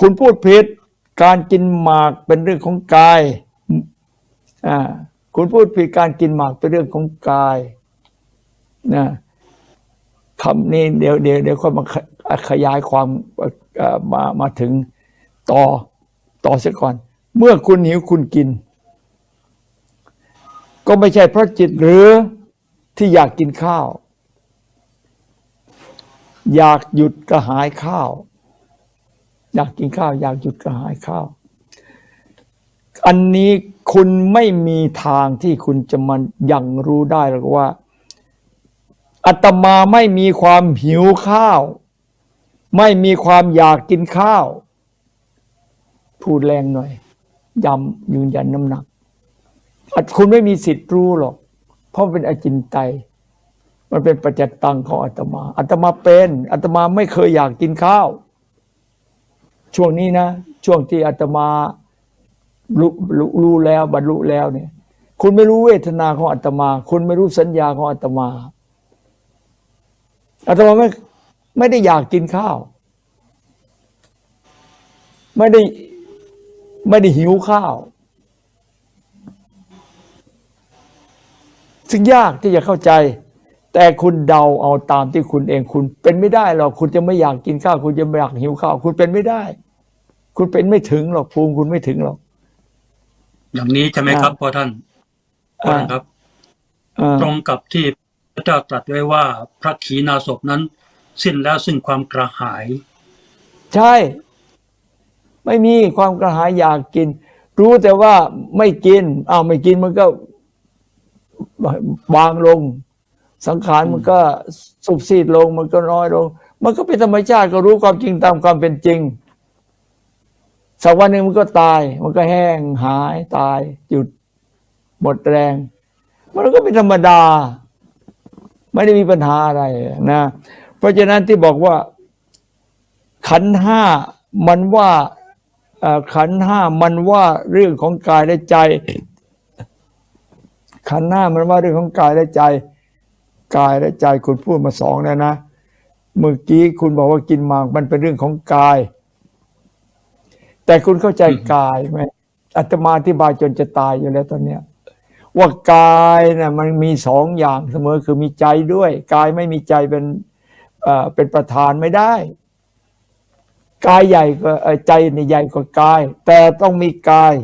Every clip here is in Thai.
คุณพูดผิด การกินหมากเป็นเรื่องของกายอ่าคุณพูดผิดการกินหมากเป็นเรื่องของกายนะคำนี้เดี๋ยวเดี๋ยวเดี๋ยวค่อยมาขยายความมามาถึงต่อต่อเสียก่อน เมื่อคุณหิวคุณกิน ก็ไม่ใช่เพราะจิตหรือที่อยากกินข้าว อยากหยุดกระหายข้าว อยากกินข้าว อยากหยุดกระหายข้าว อันนี้คุณไม่มีทางที่คุณจะมันยังรู้ได้หรอกว่าอาตมาไม่มีความหิวข้าว ไม่มีความอยากกินข้าว พูดแรงหน่อยย้ำยืนยันน้ำหนักคุณไม่มีสิทธิ์รู้หรอก เพราะเป็นอจินไตยมันเป็นปัจจตังของอาตมาอาตมาเป็นอาตมาไม่เคยอยากกินข้าว ช่วงนี้นะ ช่วงที่อาตมารู้รู้รู้แล้วบรรลุแล้วเนี่ย คุณไม่รู้เวทนาของอาตมา คุณไม่รู้สัญญาของอาตมาอาตมาไม่ไม่ได้อยากกินข้าว ไม่ได้ไม่ได้หิวข้าว ซึ่งยากที่จะเข้าใจ แต่คุณเดาเอาตามที่คุณเองคุณเป็นไม่ได้หรอกคุณจะไม่อยากกินข้าว คุณจะไม่อยากหิวข้าว คุณเป็นไม่ได้ คุณเป็นไม่ถึงหรอกภูมิคุณไม่ถึงหรอก อย่างนี้ใช่ไหมครับพ่อท่านพ่อท่านครับอ่าตรงกับที่พระเจ้าตรัสไว้ว่า พระขีณาสพนั้น สิ้นแล้วซึ่งความกระหาย ใช่ ไม่มีความกระหายอยากกิน รู้แต่ว่าไม่กินอ้าวไม่กินมันก็บางลง สังขารมันก็สุบซีดลงมันก็น้อยลง มันก็เป็นธรรมชาติก็รู้ความจริงตามความเป็นจริงสักวันหนึ่งมันก็ตาย มันก็แห้งหายตาย หยุด หมดแรง มันก็เป็นธรรมดา ไม่ได้มีปัญหาอะไรนะ เพราะฉะนั้นที่บอกว่า ขันธ์ห้ามันว่าเอ่อขันธ์ห้ามันว่าเรื่องของกายและใจ ขันธ์ห้ามันว่าเรื่องของกายและใจ กายและใจคุณพูดมาสองแล้วนะ เมื่อกี้คุณบอกว่ากินหมากมันเป็นเรื่องของกาย แต่คุณเข้าใจกายไหมอาตมาอธิบายจนจะตายอยู่แล้วตอนเนี้ยว่ากายนะ่ะมันมีสองอย่างเสมอคือมีใจด้วย กายไม่มีใจเป็นเป็นประธานไม่ได้ กายใหญ่ก็เอ่อใจนี่ใหญ่กว่ากาย แต่ต้องมีกาย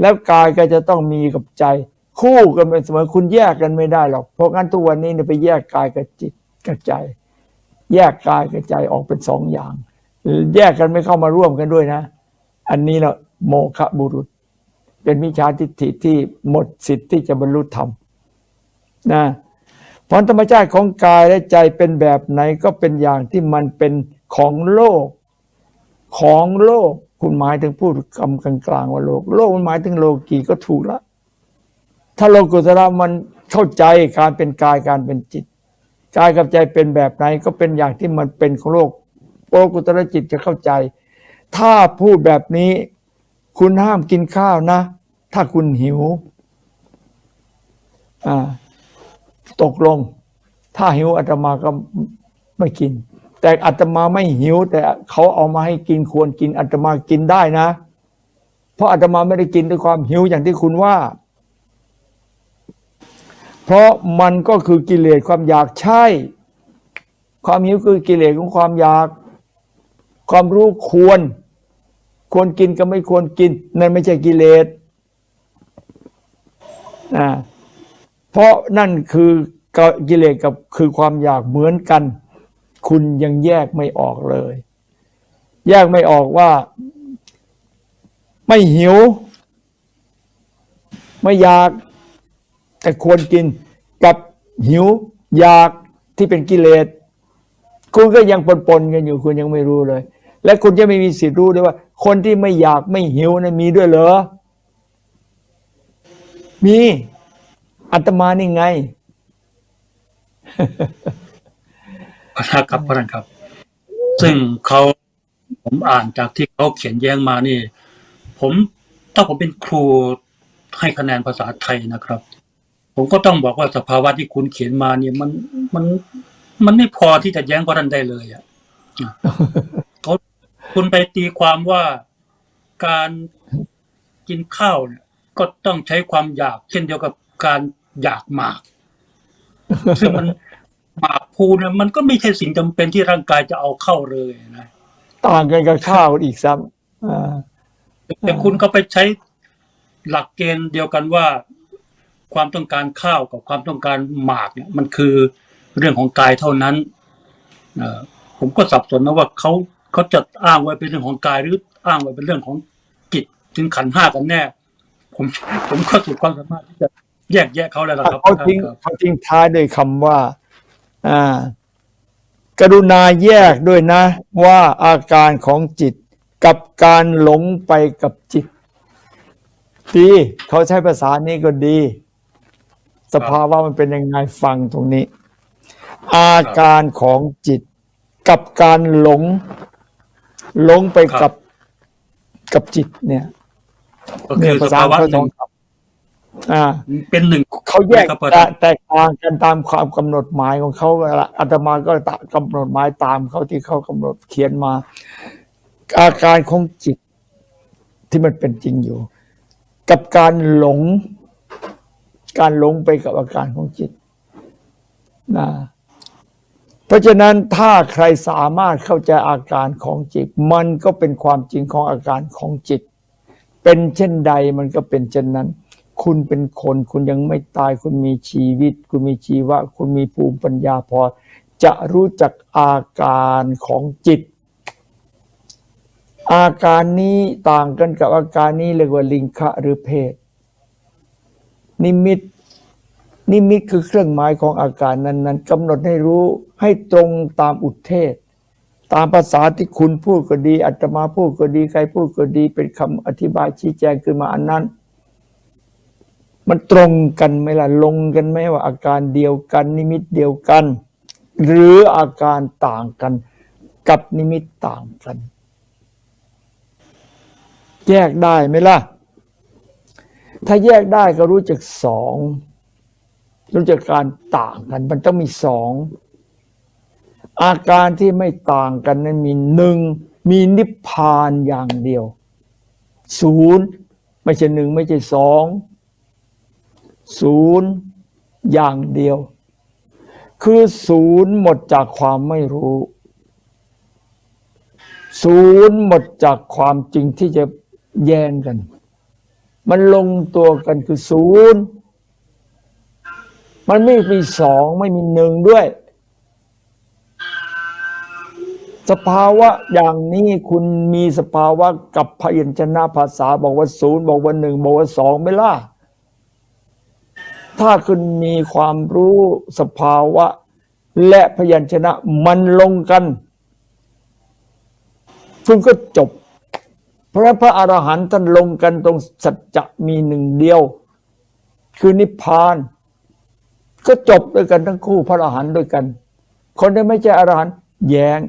แล้วกายก็จะต้องมีกับใจ คู่กันเป็นเสมอคุณแยกกันไม่ได้หรอก เพราะงั้นทุกวันนี้เนี่ยไปแยกกายกับจิตกับใจ แยกกายกับใจออกเป็นสองอย่าง แยกกันไม่เข้ามาร่วมกันด้วยนะ อันนี้เนาะโมฆะบุรุษ เป็นมิจฉาทิฏฐิที่หมดสิทธิ์ที่จะบรรลุธรรมนะเพราะธรรมชาติของกายและใจเป็นแบบไหนก็เป็นอย่างที่มันเป็นของโลกของโลก คุณหมายถึงพูดคำกลางๆว่าโลก โลกมันหมายถึงโลกีก็ถูกละ ถ้าโลกุตระมันเข้าใจการเป็นกายการเป็นจิตกายกับใจเป็นแบบไหนก็เป็นอย่างที่มันเป็นของโลกโลกุตระจิตจะเข้าใจ ถ้าพูดแบบนี้ คุณห้ามกินข้าวนะ ถ้าคุณหิวตกลง ถ้าหิวอาตมาก็ไม่กิน แต่อาตมาไม่หิว แต่เขาเอามาให้กินควรกินอาตมากินได้นะ เพราะอาตมาไม่ได้กินด้วยความหิวอย่างที่คุณว่า เพราะมันก็คือกิเลสความอยากใช่ ความหิวคือกิเลสของความอยาก ความรู้ควร ควรกินก็ไม่ควรกิน นั่นไม่ใช่กิเลสอ่าเพราะนั่นคือกิเลสกับคือความอยากเหมือนกัน คุณยังแยกไม่ออกเลย แยกไม่ออกว่า ไม่หิว ไม่อยากแต่ควรกิน หิวอยากที่เป็นกิเลสคุณก็ยังปนๆกันอยู่คุณยังไม่รู้เลย และคุณจะไม่มีสิทธิ์รู้ด้วยว่า คนที่ไม่อยากไม่หิวนะมีด้วยเหรอ มีอัตมานี่ไงนะครับพ่อท่านครับ ซึ่งเขาผมอ่านจากที่เขาเขียนแย้งมานี่ ผมถ้าผมเป็นครูให้คะแนนภาษาไทยนะครับ ผมก็ต้องบอกว่าสภาวะที่คุณเขียนมาเนี่ยมันมันมันไม่พอที่จะแย้งพ่อท่านได้เลยอะอะเขาคุณไปตีความว่าการกินข้าวเนี่ย ก็ต้องใช้ความอยาก เช่นเดียวกับการอยากหมาก ซึ่งมันหมากภูเนี่ยมันก็ไม่ใช่สิ่งจำเป็นที่ร่างกายจะเอาเข้าเลยนะต่างกันกับข้าวอีกซ้ำอ่าแต่คุณก็ไปใช้หลักเกณฑ์เดียวกันว่า ความต้องการข้าวกับความต้องการหมากเนี่ยมันคือเรื่องของกายเท่านั้นเอ่อผมก็สับสนนะว่าเขาเขาจะอ้างไว้เป็นเรื่องของกายหรืออ้างไว้เป็นเรื่องของจิตถึงขันธ์ห้ากันแน่ ผมผมก็สุดความสามารถที่จะแยกแยะเขาแล้วล่ะครับเขาทิ้งครับเขาทิ้งท้ายด้วยคำว่า อ่า กรุณาแยกด้วยนะ ว่าอาการของจิตกับการหลงไปกับจิต ดีเขาใช้ภาษานี้ก็ดี สภาวะมันเป็นยังไงฟังตรงนี้ อาการของจิตกับการหลง หลงไปกับกับจิตเนี่ยก็เนี่คืยอภาสษาภาวะเขาหสนึ่องงคำอ่า เป็นหนึ่งเขาแยกครับอาแตจารย์แตกต่างกันตามความกำหนดหมายของเขาละอาตมาก็ตะกำหนดหมายตามเขาที่เขากำหนดเขียนมา อาการของจิตที่มันเป็นจริงอยู่ กับการหลง การหลงไปกับอาการของจิตนะเพราะฉะนั้นถ้าใครสามารถเข้าใจอาการของจิต มันก็เป็นความจริงของอาการของจิต เป็นเช่นใดมันก็เป็นเช่นนั้น คุณเป็นคนคุณยังไม่ตายคุณมีชีวิต คุณมีชีวะ คุณมีภูมิปัญญาพอ จะรู้จักอาการของจิต อาการนี้ต่างกันกับอาการนี้เรียกว่าลิงคะหรือเพศ นิมิต นิมิตคือเครื่องหมายของอาการนั้นๆกำหนดให้รู้ให้ตรงตามอุทเทศ ตามภาษาที่คุณพูดก็ดีอาตมาพูดก็ดีใครพูดก็ดี เป็นคำอธิบายชี้แจงขึ้นมาอันนั้น มันตรงกันไหมล่ะลงกันไหมว่าอาการเดียวกัน นิมิตเดียวกัน หรืออาการต่างกัน กับนิมิตต่างกัน แยกได้ไหมล่ะ ถ้าแยกได้ก็รู้จักสอง รู้จักการต่างกัน มันต้องมีสอง อาการที่ไม่ต่างกันนั้นมีหนึ่งมีนิพพานอย่างเดียว ศูนย์ไม่ใช่หนึ่งไม่ใช่สองศูนย์อย่างเดียว คือศูนย์หมดจากความไม่รู้ ศูนย์หมดจากความจริงที่จะแย่งกัน มันลงตัวกันคือศูนย์มันไม่มีสองไม่มีหนึ่งด้วย สภาวะอย่างนี้คุณมีสภาวะกับพยัญชนะภาษาบอกว่าศูนย์บอกว่าหนึ่งบอกว่าสองไม่ล่ะ ถ้าคุณมีความรู้สภาวะ และพยัญชนะมันลงกัน คุณก็จบ พราะพระอรหันต์ท่านลงกันตรงสัจจะมีหนึ่งเดียว คือนิพพาน ก็จบด้วยกันทั้งคู่พระอรหันต์ด้วยกัน คนที่ไม่ใช่อรหันต์แย้ง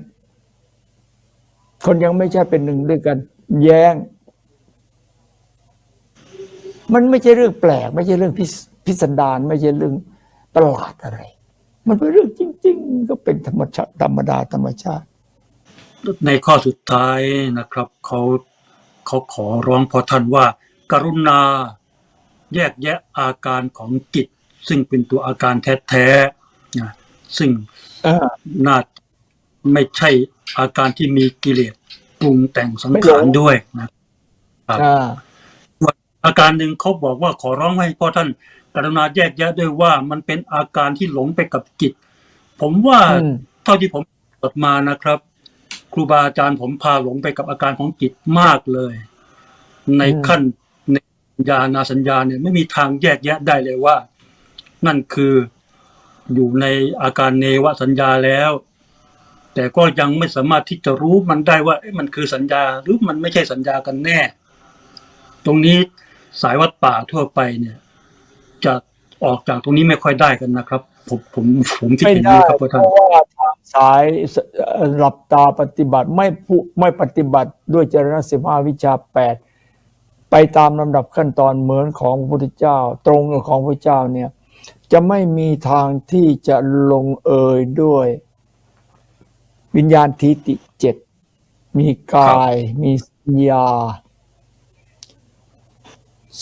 คนยังไม่ใช่เป็นหนึ่งด้วยกัน แย้ง มันไม่ใช่เรื่องแปลก ไม่ใช่เรื่องพิพิสดารไม่ใช่เรื่องประหลาดอะไร มันเป็นเรื่องจริง ๆ ก็เป็นธรรมชาติธรรมดาธรรมชาติ ในข้อสุดท้ายนะครับเขา เขาขอร้องพอท่านว่า กรุณา แยกแยะอาการของจิต ซึ่งเป็นตัวอาการแท้ๆนะซึ่งอ่าน่าไม่ใช่อาการที่มีกิเลสปรุงแต่งสังไม่ขารหลงด้วยนะอ่าอาการหนึ่งเขาบอกว่าขอร้องให้พ่อท่านกรุณาแยกแยะด้วยว่ามันเป็นอาการที่หลงไปกับจิต ผมว่าอืมเท่าที่ผมตรวจมานะครับ ครูบาอาจารย์ผมพาหลงไปกับอาการของจิตมากเลย ในขั้นในญานาสัญญาเนี่ยไม่มีทางแยกแยะได้เลยว่า นั่นคืออยู่ในอาการเนวสัญญาแล้ว แต่ก็ยังไม่สามารถที่จะรู้มันได้ว่าเอ๊ะมันคือสัญญาหรือมันไม่ใช่สัญญากันแน่ ตรงนี้สายวัดป่าทั่วไปเนี่ย จะออกจากตรงนี้ไม่ค่อยได้กันนะครับผมผมผมคิดไม่เห็นได้นี้ครับเพพ่อท่าน ราะว่าทางสายเอ่อหลับตาปฏิบัติไม่ผู้ไม่ปฏิบัติด้วยจรณะสิบห้าวิชาแปดไปตามลำดับขั้นตอนเหมือนของพระพุทธเจ้า ตรงกับของพระเจ้าเนี่ย จะไม่มีทางที่จะลงเอยด้วย วิญญาณทิฏฐิเจ็ดมีกาย มีสัญญา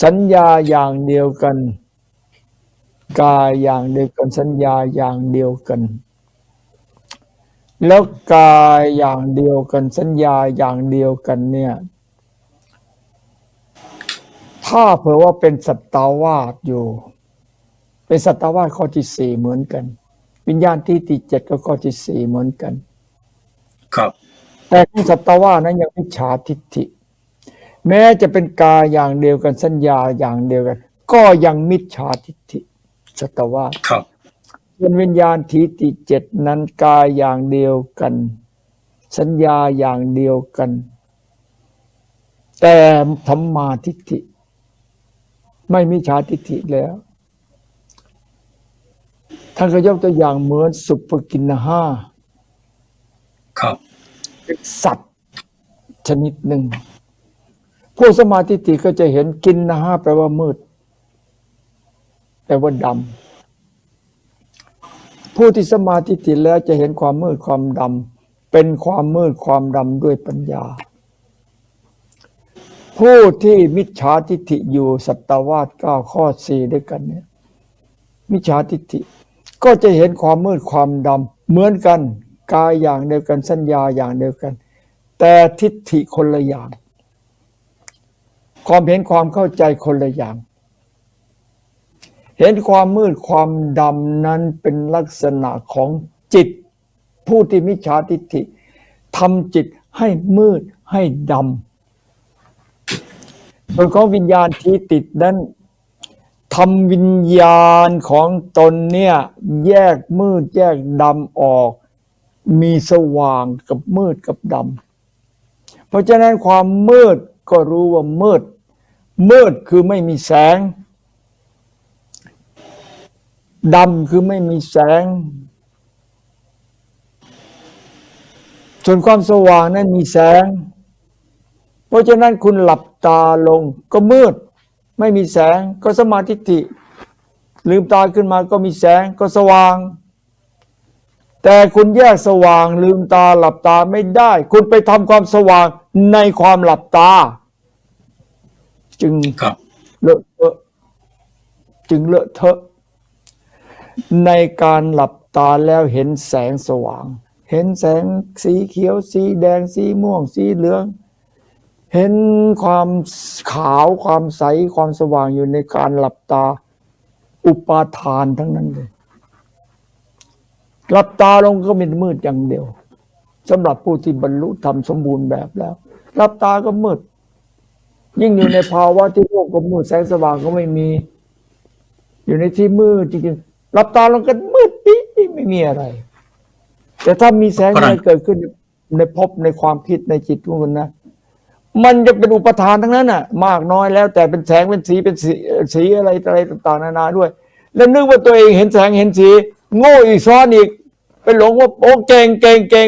สัญญาอย่างเดียวกัน กายอย่างเดียวกันสัญญาอย่างเดียวกัน แล้วกายอย่างเดียวกันสัญญาอย่างเดียวกันเนี่ย ถ้าเผื่อว่าเป็นสัตตาวาสอยู่ เป็นสัตตาวาสข้อที่สี่เหมือนกัน วิญญาณที่ที่เจ็ดก็ข้อที่สี่เหมือนกัน ครับ แต่ของสัตตาวาสนั้นยังมิจฉาทิฏฐิแม้จะเป็นกายอย่างเดียวกันสัญญาอย่างเดียวกัน ก็ยังมิจฉาทิฏฐิ สัตตาวาสครับส่วนวิญญาณทิฏฐิเจ็ดนั้นกายอย่างเดียวกัน สัญญาอย่างเดียวกัน แต่ธรรมาทิฏฐิ ไม่มิจฉาทิฏฐิแล้วท่านก็ยกตัวอย่างเหมือนสุปกินนห้าครับเป็นสัตว์ชนิดหนึ่งผู้สมาธิฏฐิก็จะเห็นกินนะฮะแปลว่ามืด แปลว่าดำผู้ที่สมาธิฏฐิแล้วจะเห็นความมืดความดำเป็นความมืดความดำด้วยปัญญา ผู้ที่มิจฉาทิฏฐิอยู่สัตตวาสเก้าข้อสี่ด้วยกันเนี่ยมิจฉาทิฏฐิก็จะเห็นความมืดความดำเหมือนกันกายอย่างเดียวกันสัญญาอย่างเดียวกัน แต่ทิฏฐิคนละอย่าง ความเห็นความเข้าใจคนละอย่าง เห็นความมืดความดำนั้นเป็นลักษณะของจิต ผู้ที่มิจฉาทิฏฐิทำจิตให้มืดให้ดำส่วนของวิญญาณที่ติดนั้นทำวิญญาณของตนเนี่ยแยกมืดแยกดำออก มีสว่างกับมืดกับดำเพราะฉะนั้นความมืดก็รู้ว่ามืด มืดคือไม่มีแสง ดำคือไม่มีแสง ส่วนความสว่างนั้นมีแสง เพราะฉะนั้นคุณหลับตาลงก็มืด ไม่มีแสงก็สมาธิฏฐิลืมตาขึ้นมาก็มีแสงก็สว่าง แต่คุณแยกสว่าง ลืมตาหลับตาไม่ได้ คุณไปทำความสว่างในความหลับตา จึงครับเลอะเทอะจึงเลอะเทอะ ในการหลับตาแล้วเห็นแสงสว่าง เห็นแสงสีเขียวสีแดงสีม่วงสีเหลือง เห็นความขาวความใสความสว่างอยู่ในการหลับตา อุปาทานทั้งนั้นเลยหลับตาลงก็เป็นมืดอย่างเดียวสำหรับผู้ที่บรรลุธรรมสมบูรณ์แบบแล้วหลับตาก็มืด ยิ่งอยู่ในภาวะที่โลกก็มืดแสงสว่างก็ไม่มี อยู่ในที่มืดจริง หลับตาลงกันมืดปิ๊บไม่มีอะไร แต่ถ้ามีแสงอะไรเกิดขึ้นในภพในความคิดในจิตของคุณนะมันจะเป็นอุปทานทั้งนั้นน่ะ มากน้อยแล้ว แต่เป็นแสงเป็นสีเป็นสีสีอะไรอะไรต่างๆนานาด้วย แล้วนึกว่าตัวเองเห็นแสงเห็นสี โง่อีกซ้อนอีกไปหลงว่าโอ้เก่งเก่งเก่ง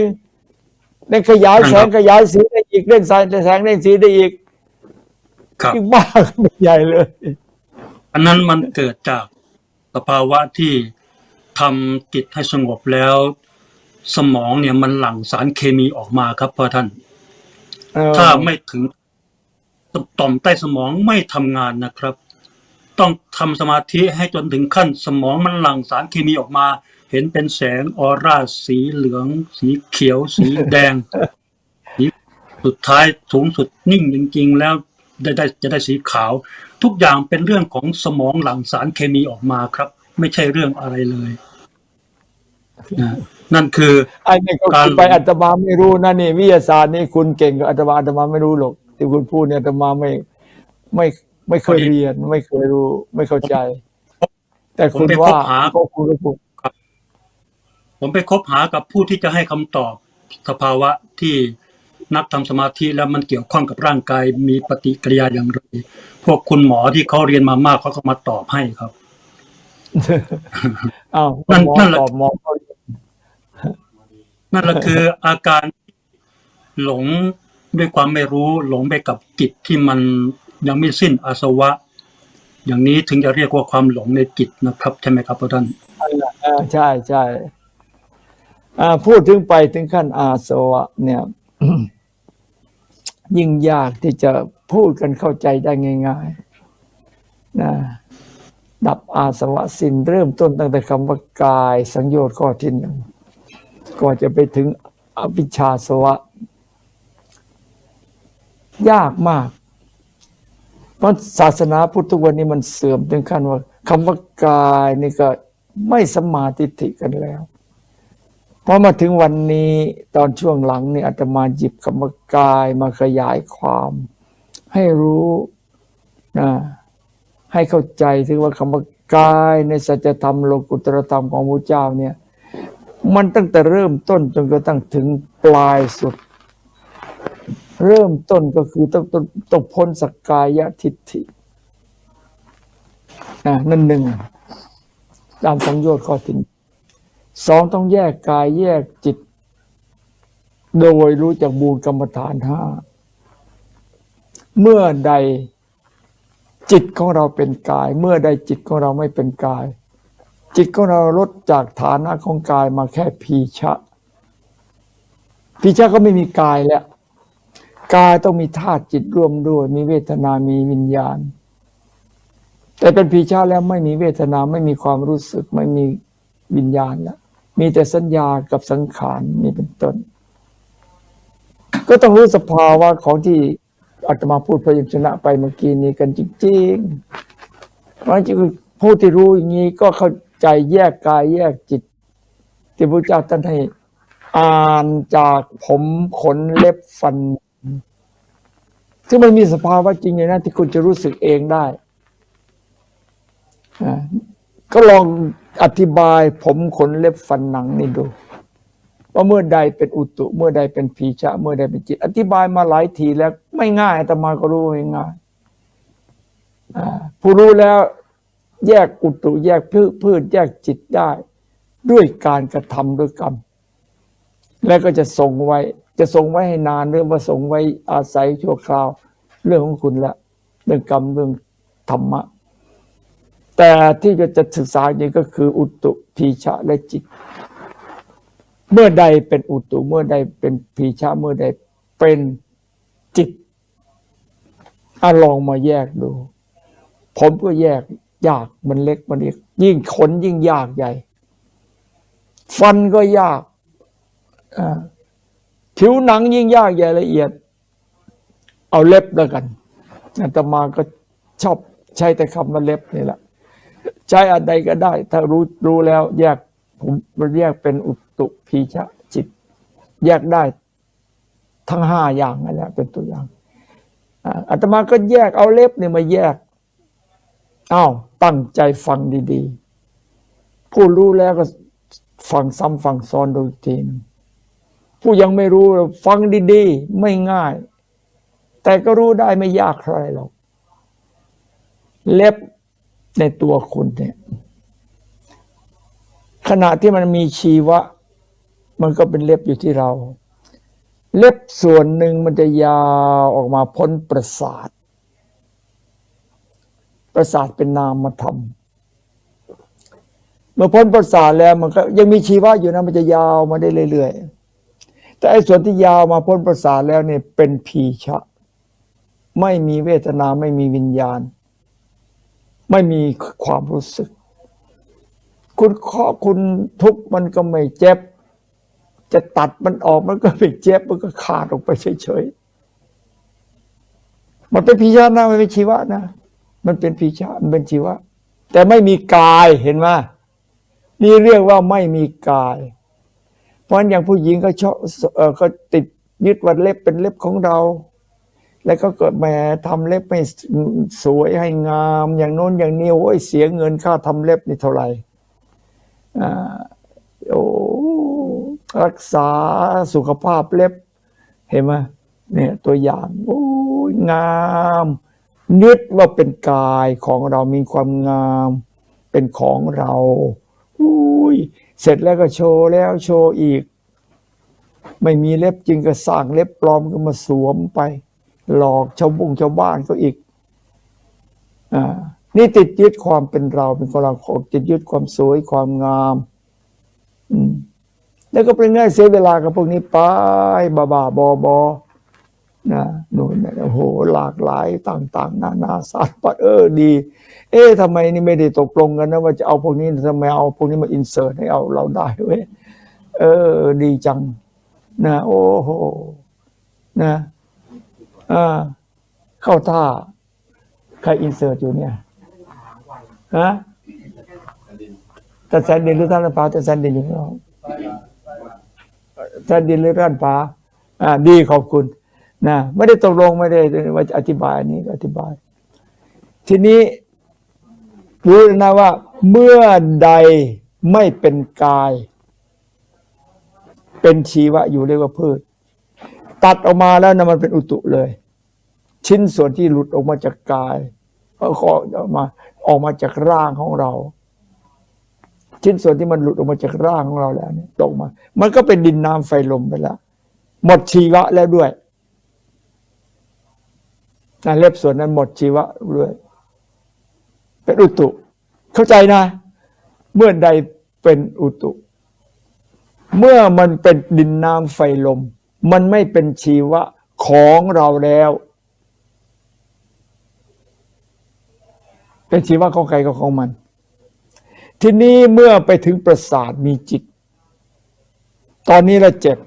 เล่นขยายแสงขยายสีได้อีกเล่นสายแสงเล่นสีได้อีกครับยิ่งบ้าขึ้นไปใหญ่เลย อันนั้นมันเกิดจาก สภาวะที่ทำจิตให้สงบแล้ว สมองเนี่ยมันหลั่งสารเคมีออกมาครับพ่อท่านเออถ้าไม่ถึงต่อมใต้สมองไม่ทำงานนะครับ ต้องทำสมาธิให้จนถึงขั้นสมองมันหลั่งสารเคมีออกมา เห็นเป็นแสงออร่าสีเหลือง สีเขียว สีแดงสีสุดท้ายสูงสุดนิ่งจริงๆ แล้วได้ได้จะได้สีขาว ทุกอย่างเป็นเรื่องของสมองหลั่งสารเคมีออกมาครับ ไม่ใช่เรื่องอะไรเลยนะนั่นคือไอ้นี่ก็การคุณไปอาตมาไม่รู้นะนี่วิทยาศาสตร์นี่คุณเก่งกับอาตมาอาตมาไม่รู้หรอกที่คุณพูดเนี่ยอาตมาไม่ไม่ไม่เคยเรียน ไม่เคยรู้ ไม่เข้าใจ แต่คุณว่าก็คุณก็พูดผมไปคบหากับผู้ที่จะให้คำตอบสภาวะที่ นักทำสมาธิแล้วมันเกี่ยวข้องกับร่างกายมีปฏิกิริยาอย่างไรพวกคุณหมอที่เขาเรียนมามากเขาก็มาตอบให้ครับอ้าวนั่นหมอนั่นแหละตอบหมอเขานั่นแหละคืออาการหลงด้วยความไม่รู้หลงไปกับจิตที่มันยังไม่สิ้นอาสวะ อย่างนี้ถึงจะเรียกว่าความหลงในจิตนะครับใช่ไหมครับพ่อท่านเออใช่ใช่อ่าพูดถึงไปถึงขั้นอาสวะเนี่ย ยิ่งยากที่จะพูดกันเข้าใจได้ง่ายๆนะดับอาสวะสินเริ่มต้นตั้งแต่คำว่ากายสังโยชน์ข้อที่หนึ่งก่อนจะไปถึงอวิชาสวะ ยากมาก เพราะศาสนาพุทธทุกวันนี้มันเสื่อมถึงขั้นว่าคำว่ากายนี่ก็ไม่สมมาธิิกันแล้ว พอมาถึงวันนี้ตอนช่วงหลังนี่อาตมาหยิบคำว่ากายมาขยายความ ให้รู้นะให้เข้าใจถึงว่าคำว่ากายในสัจธรรมโลกุตตรธรรมของพระเจ้าเนี่ยมันตั้งแต่เริ่มต้นจนกระทั่งถึงปลายสุด เริ่มต้นก็คือต้องต้องต้องพ้นสกกายทิฏฐิอ่านั่นหนึ่งตามสังโยชน์ข้อที่ สองต้องแยกกายแยกจิต โดยรู้จักบูรกรรมฐานห้าเมื่อใดจิตของเราเป็นกาย เมื่อใดจิตของเราไม่เป็นกาย จิตของเราลดจากฐานะของกายมาแค่พีชะ พีชะก็ไม่มีกายแล้วกายต้องมีธาตุจิตร่วมด้วย มีเวทนามีวิญญาณ แต่เป็นพีชาแล้วไม่มีเวทนาไม่มีความรู้สึกไม่มีวิญญาณแล้ว มีแต่สัญญากับสังขารนี่เป็นต้น ก็ต้องรู้สภาวะของที่อาตมาพูดพยัญชนะไปเมื่อกี้นี้กันจริงๆเพราะฉะนั้นผู้ที่รู้อย่างนี้ก็เข้าใจแยกกายแยกจิต ที่พระเจ้าท่านให้อ่านจากผมขนเล็บฟัน ซึ่งมันมีสภาวะจริงเลยนะที่คุณจะรู้สึกเองได้ก็ลอง อธิบายผมขนเล็บฟันหนังนี่ดู ว่าเมื่อใดเป็นอุตุ เมื่อใดเป็นผีชะ เมื่อใดเป็นจิต อธิบายมาหลายทีแล้ว ไม่ง่ายอาตมาก็รู้ไม่ง่ายผู้รู้แล้วแยกอุตุ แยกพืชพืช แยกจิตได้ ด้วยการกระทำด้วยกรรม แล้วก็จะทรงไว้ จะทรงไว้ให้นานเรื่องว่าทรงไว้อาศัยชั่วคราว เรื่องของคุณละเรื่องกรรมเรื่องธรรมะ แต่ที่จะจะศึกษาอย่างก็คืออุตุพีชะและจิต เมื่อใดเป็นอุตุเมื่อใดเป็นพีชะเมื่อใดเป็นจิตอะลองมาแยกดู ผมก็แยกยากมันเล็กมันเล็กยิ่งขนยิ่งยากใหญ่ ฟันก็ยากผิวหนังยิ่งยากใหญ่ละเอียด เอาเล็บแล้วกันอาตมาก็ชอบใช้แต่คำว่าเล็บนี่แหละ ใช้อะไรก็ได้ ถ้ารู้รู้แล้ว แยกผมมันแยกเป็นอุตุพีชะจิต แยกได้ทั้งห้าอย่างนั่นแหละเป็นตัวอย่างอ่าตมาก็แยกเอาเล็บเนี่ยมาแยกอ้าวตั้งใจฟังดีๆ ผู้รู้แล้วก็ฟังซ้ำฟังซ้อนดูทีนึงผู้ยังไม่รู้ฟังดีๆ ไม่ง่าย แต่ก็รู้ได้ไม่ยากเท่าไหรหรอกเล็บ ในตัวคุณเนี่ย ขณะที่มันมีชีวะ มันก็เป็นเล็บอยู่ที่เรา เล็บส่วนหนึ่งมันจะยาวออกมาพ้นประสาท ประสาทเป็นนามธรรมเมื่อพ้นประสาทแล้วมันก็ยังมีชีวะอยู่นะมันจะยาวมาได้เรื่อยๆแต่ไอ้ส่วนที่ยาวมาพ้นประสาทแล้วเนี่ยเป็นพีชะ ไม่มีเวทนาไม่มีวิญญาณ ไม่มีความรู้สึก คุณเคาะคุณทุบมันก็ไม่เจ็บ จะตัดมันออกมันก็ไม่เจ็บมันก็ขาดออกไปเฉยๆ มันเป็นพีชะนะมันเป็นชีวะนะ มันเป็นพีชะมันเป็นชีวะ แต่ไม่มีกายเห็นไหมนี่เรียกว่าไม่มีกาย เพราะฉะนั้นอย่างผู้หญิงก็ชอบเออก็ติดยึดว่าเล็บเป็นเล็บของเรา แล้วก็เกิดแหมทำเล็บไม่สวยให้งาม อย่างโน้นอย่างนี้โอ้ยเสียเงินค่าทำเล็บนี่เท่าไหร่อ่าโอ้รักษาสุขภาพเล็บ เห็นไหมเนี่ยตัวอย่างโอ้ยงามนึกว่าเป็นกายของเรามีความงาม เป็นของเราอุ้ยเสร็จแล้วก็โชว์แล้วโชว์อีก ไม่มีเล็บจริงก็สร้างเล็บปลอมก็มาสวมไป หลอกชาวบุงชาวบ้านก็อีกอ่านี่ติดยึดความเป็นเราเป็นของเราติดยึดความสวยความงาม อืม แล้วก็เป็นง่ายเสียเวลากับพวกนี้ไปบ้าบ้าบอบอนะนู่นนะโอ้โหหลากหลายต่าง ๆ นานาสารพัดเออดี เอ๊ะทำไมนี่ไม่ได้ตกลงกันนะว่าจะเอาพวกนี้ทำไมเอาพวกนี้มาอินเสิร์ตให้เอาเราได้เว้ยเออ ดีจัง นะ โอ้โหนะ อ่าเข้าท่า ใครอินเสิร์ตอยู่เนี่ยฮะท่แซนดินหรือท่านฟ้าท่านแซนดินอยู่ข้างนอกแซนดินหรือท่านฟ้าอ่า ดีขอบคุณนะไม่ได้ตกลงไม่ได้ว่าจะอธิบายนี้อธิบาย ทีนี้รู้แล้วนะว่า เมื่อใดไม่เป็นกาย เป็นชีวะอยู่เรียกว่าพืช ตัดออกมาแล้วนะมันเป็นอุตุเลย ชิ้นส่วนที่หลุดออกมาจากกายก็ออกมาออกมาจากร่างของเรา ชิ้นส่วนที่มันหลุดออกมาจากร่างของเราแล้วเนี่ยตกมา มันก็เป็นดินน้ำไฟลมไปแล้วหมดชีวะแล้วด้วยนะเล็บส่วนนั้นหมดชีวะด้วยเป็นอุตุ เข้าใจนะ เมื่อใดเป็นอุตุ เมื่อมันเป็นดินน้ำไฟลม มันไม่เป็นชีวะของเราแล้ว เป็นชีวะของใครก็ของมัน ทีนี้เมื่อไปถึงประสาทมีจิต ตอนนี้เราเจ็บ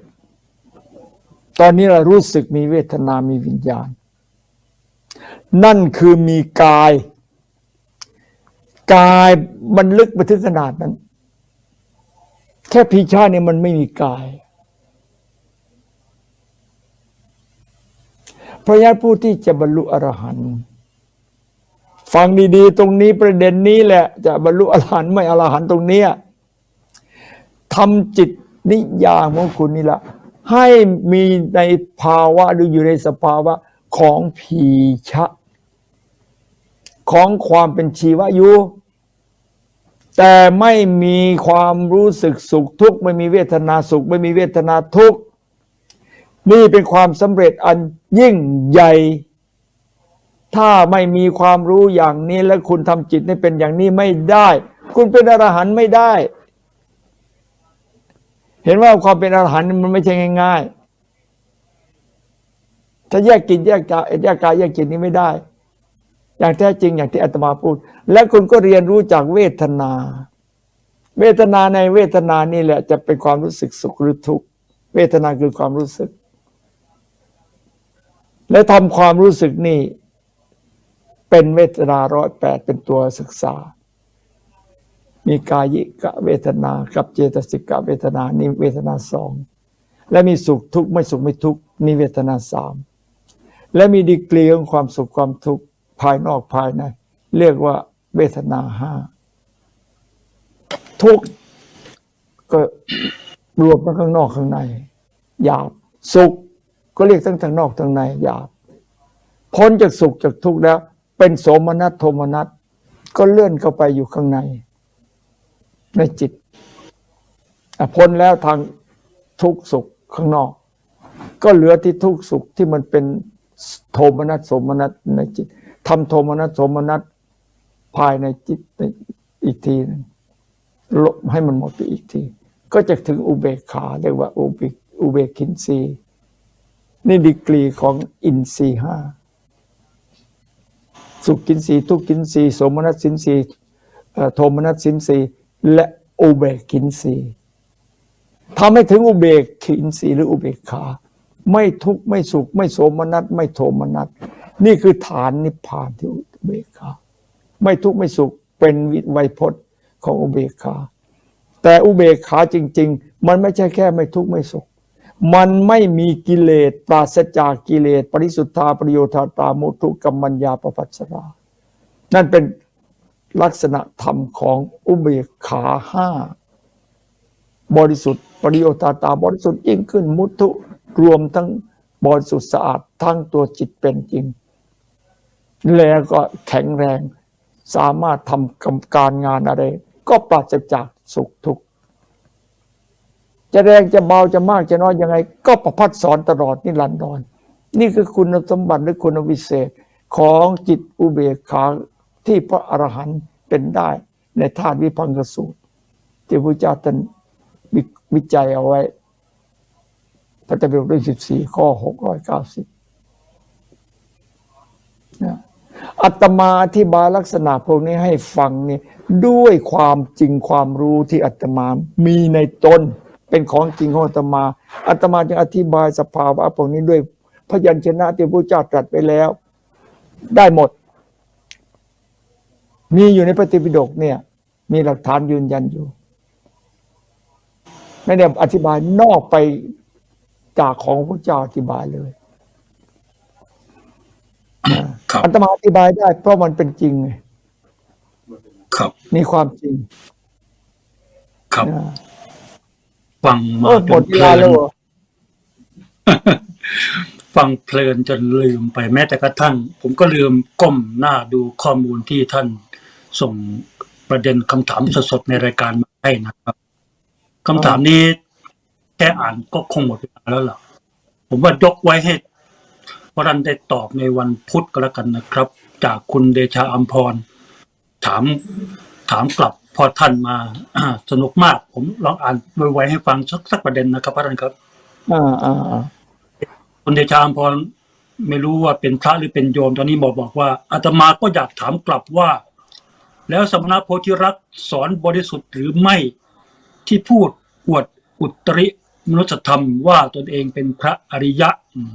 ตอนนี้เรารู้สึกมีเวทนามีวิญญาณ นั่นคือมีกาย กายมันลึกไปถึงขนาดนั้น แค่พีชาเนี่ยมันไม่มีกายเพราะฉะนั้นผู้ที่จะบรรลุอรหันต์ ฟังดีๆ ตรงนี้ประเด็นนี้แหละ จะบรรลุอรหันต์ไม่อรหันต์ตรงเนี้ยทำจิตนิยามของคุณนี่แหละให้มีในภาวะหรืออยู่ในสภาวะของผีชะ ของความเป็นชีวะอยู่แต่ไม่มีความรู้สึกสุขทุกข์ไม่มีเวทนาสุข ไม่มีเวทนาทุกข์นี่เป็นความสำเร็จอันยิ่งใหญ่ ถ้าไม่มีความรู้อย่างนี้และคุณทำจิตให้เป็นอย่างนี้ไม่ได้ คุณเป็นอรหันต์ไม่ได้ เห็นว่าความเป็นอรหันต์มันไม่ใช่ง่าย ๆ ถ้าแยกกินแยกกายแยกกายแยกจิตนี้ไม่ได้ อย่างแท้จริงอย่างที่อาตมาพูด และคุณก็เรียนรู้จากเวทนา เวทนาในเวทนานี่แหละ จะเป็นความรู้สึกสุขหรือทุกข์เวทนาคือความรู้สึก และทำความรู้สึกนี่ เป็นเวทนาร้อยแปดเป็นตัวศึกษา มีกายิกะเวทนา กับเจตสิกะเวทนา นี่เวทนาสอง และมีสุขทุกข์ไม่สุขไม่ทุกข์นี่เวทนาสาม และมีดีกรีของความสุขความทุกข์ภายนอกภายใน เรียกว่าเวทนาห้าทุกข์ก็รวมทั้งข้างนอกข้างในหยาบสุขก็เรียกทั้งทางนอกทางในหยาบพ้นจากสุขจากทุกข์แล้ว เป็นโสมนัสโทมนัสก็เลื่อนเข้าไปอยู่ข้างใน ในจิตพ้นแล้วทางทุกขสุขข้างนอก ก็เหลือที่ทุกขสุขที่มันเป็นโทมนัสโสมนัสในจิตทำโทมนัสโสมนัสภายในจิตอีกทีหนึงลบให้มันหมดไปอีกที ก็จะถึงอุเบกขาเรียกว่าอุเบกอุเบกินรีนี่ดีกรีของอินทรีห้า สุขกินสีทุกข์กินสีโสมนัสสินสีโทมนัสสินสีและอุเบกขินสีทำให้ถึงอุเบกขินสีหรืออุเบกขา ไม่ทุกข์ไม่สุข ไม่โสมนัสไม่โทมนัสนี่คือฐานนิพพานที่อุเบกขา ไม่ทุกข์ไม่สุขเป็นวิไวยพจน์ของอุเบกขา แต่อุเบกขาจริง ๆ มันไม่ใช่แค่ไม่ทุกข์ไม่สุข มันไม่มีกิเลสปราศจากกิเลส ปริสุทธาประโยชน์ตามุทุกรรมัญญาปปัสสรา นั่นเป็นลักษณะธรรมของอุเบกขาห้าบริสุทธิ์ประโยชน์ตาบริสุทธิ์ยิ่งขึ้นมุทุรวมทั้งบริสุทธิ์สะอาดทั้งตัวจิตเป็นจริง แล้วก็แข็งแรงสามารถทำกำการงานอะไร ก็ปราศจากสุขทุกข์ จะแรงจะเบาจะมากจะน้อยยังไง ก็ประพัดสอนตลอดนิรันดรนี่คือคุณสมบัติหรือคุณวิเศษของจิตอุเบกขาที่พระอรหันต์เป็นได้ ในธาตุวิพังกสูตร ที่พระเจ้าท่านวิจัยเอาไว้พระไตรปิฎกเล่มสิบสี่ข้อหกร้อยเก้าสิบอาตมาอธิบายลักษณะพวกนี้ให้ฟังนี่ด้วยความจริงความรู้ที่อาตมามีในตน เป็นของจริงของอาตมาอาตมาจึงอธิบายสภาวะพวกนี้ด้วยพยัญชนะที่พระเจ้าตรัสไปแล้ว ได้หมด มีอยู่ในปฏิปิฎกเนี่ย มีหลักฐานยืนยันอยู่ไม่ได้อธิบายนอกไปจากของพระเจ้าอธิบายเลยนะครับอัตมาอธิบายได้ เพราะมันเป็นจริงไงครับ มีความจริง ครับนะ ฟังเอมาอจหมดนเวเพลาลิแล้วนเหรอฟังเพลินจนลืมไปแม้แต่กระทั่ง ผมก็ลืมก้มหน้าดูข้อมูลที่ท่านส่งประเด็นคำถามสดๆในรายการมาให้นะครับคำถามนี้แค่อ่านก็คงหมดเวลาแล้วล่ะ ผมว่ายกไว้ให้วรันได้ตอบในวันพุธก็แล้วกันนะครับ จากคุณเดชาอัมพร ถามถามกลับ พอท่านมาอ่าสนุกมาก ผมลองอ่านไว้ให้ฟังสักสักประเด็นนะครับพระท่านครับอ่าอ่าอ่าคุณเดชาอมพรไม่รู้ว่าเป็นพระหรือเป็นโยมตอนนี้บอกบอกว่าอาตมาก็อยากถามกลับว่า แล้วสมณโพธิรักษ์สอนบริสุทธิ์หรือไม่ที่พูดอวดอุตริมนุสธรรมว่าตนเองเป็นพระอริยะอืม